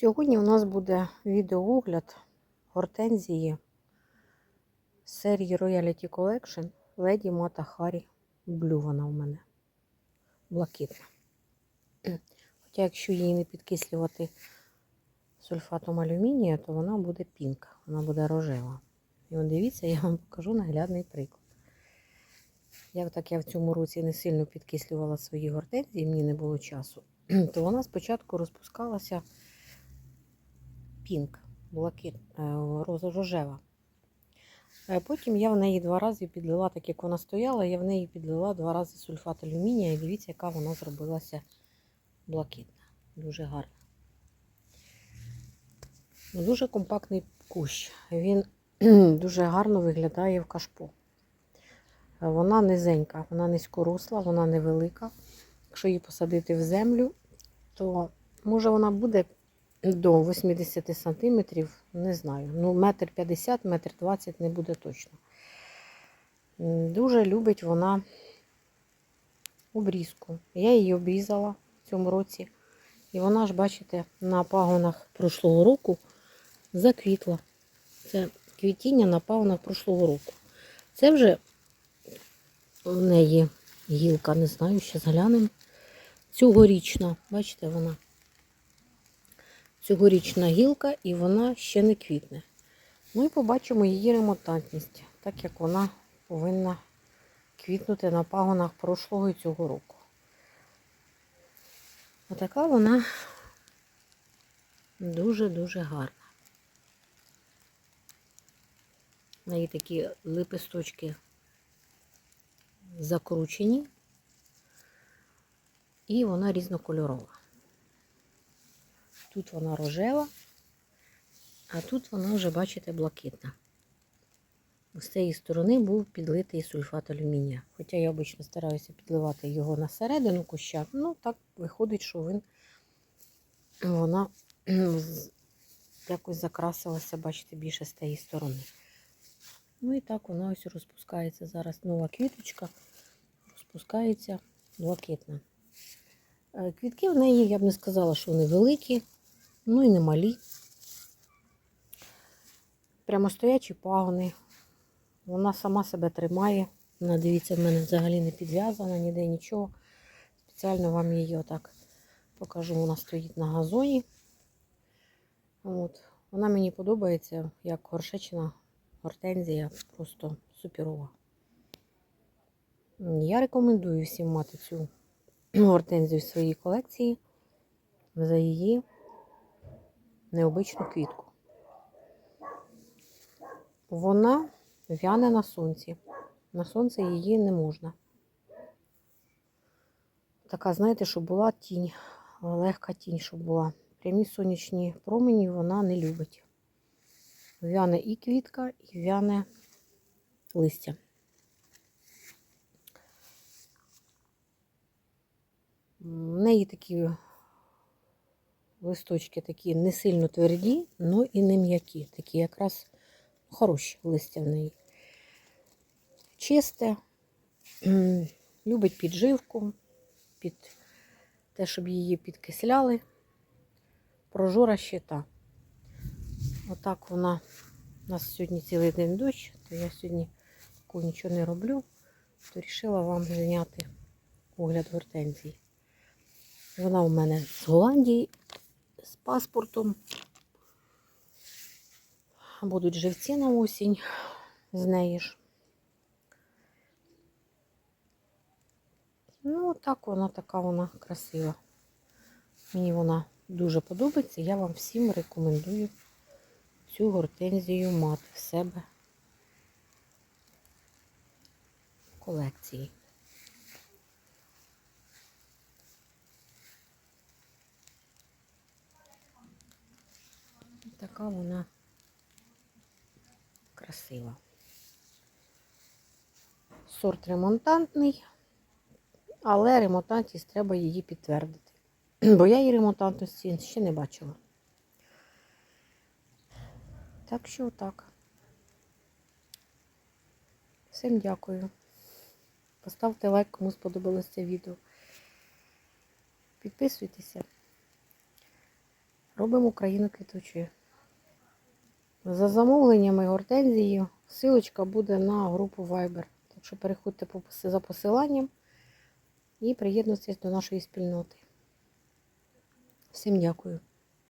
Сьогодні у нас буде відеоогляд гортензії з серії Royalty Collection Lady Mata Hari Blue вона у мене блакитна. Хоча, якщо її не підкислювати сульфатом алюмінія, то вона буде пінка, вона буде рожева. І от дивіться, я вам покажу наглядний приклад. Як так я в цьому році не сильно підкислювала свої гортензії, мені не було часу, то вона спочатку розпускалася пінк, блакит, е, рожева. Е, Потім я в неї два рази підлила, так як вона стояла, я в неї підлила два рази сульфат алюмінія. І дивіться, яка вона зробилася блакитна. Дуже гарна. Дуже компактний кущ. Він дуже гарно виглядає в кашпо. Е, Вона низенька, вона низькоросла, вона невелика. Якщо її посадити в землю, то може вона буде до 80 сантиметрів, не знаю. Ну, метр 50, метр 20 не буде точно. Дуже любить вона обрізку. Я її обрізала в цьому році. І вона ж, бачите, на пагонах прошлого року заквітла. Це квітіння на пагонах прошлого року. Це вже в неї гілка, не знаю, ще зглянемо. Цьогорічна, бачите, вона цьогорічна гілка і вона ще не квітне. Ну і побачимо її ремонтантність, так як вона повинна квітнути на пагонах прошлого і цього року. Отака вона дуже-дуже гарна. В неї такі липисточки закручені, і вона різнокольорова. Тут вона рожева, а тут вона вже, бачите, блакитна. З цієї сторони був підлитий сульфат алюмінія. Хоча я обично стараюся підливати його на середину куща, ну так виходить, що він, вона якось закрасилася, бачите, більше з тієї сторони. Ну і так вона ось розпускається. Зараз нова квіточка розпускається блакитна. Е, Квітки в неї, я б не сказала, що вони великі, ну і не малі. Прямо стоячі пагони. Вона сама себе тримає. Вона, дивіться, в мене взагалі не підв'язана, ніде нічого. Спеціально вам її отак покажу. Вона стоїть на газоні. От. Вона мені подобається, як горшечна гортензія, просто суперова. Я рекомендую всім мати цю гортензію в своїй колекції за її необичну квітку. Вона в'яне на сонці. На сонце її не можна. Така, знаєте, щоб була тінь, легка тінь, щоб була. Прямі сонячні промені вона не любить. В'яне і квітка, і в'яне листя. В неї такі листочки такі не сильно тверді, але і не м'які. Такі якраз хороші листя в неї. Чисте, любить підживку, під те, щоб її підкисляли. Прожора щита. Отак вона. У нас сьогодні цілий день дощ, то я сьогодні такого нічого не роблю, то вирішила вам зняти огляд гортензії. Вона у мене з Голландії, з паспортом. Будуть живці на осінь з неї ж. Ну, так вона така вона красива. Мені вона дуже подобається. Я вам всім рекомендую цю гортензію мати в себе в колекції. Така вона красива. Сорт ремонтантний, але ремонтантність треба її підтвердити. Бо я її ремонтантності ще не бачила. Так що так. Всім дякую. Поставте лайк, кому сподобалось це відео. Підписуйтеся. робимо Україну квітучою. За замовленнями гортензії силочка буде на групу Viber. Так що переходьте за посиланням і приєднуйтесь до нашої спільноти. Всім дякую.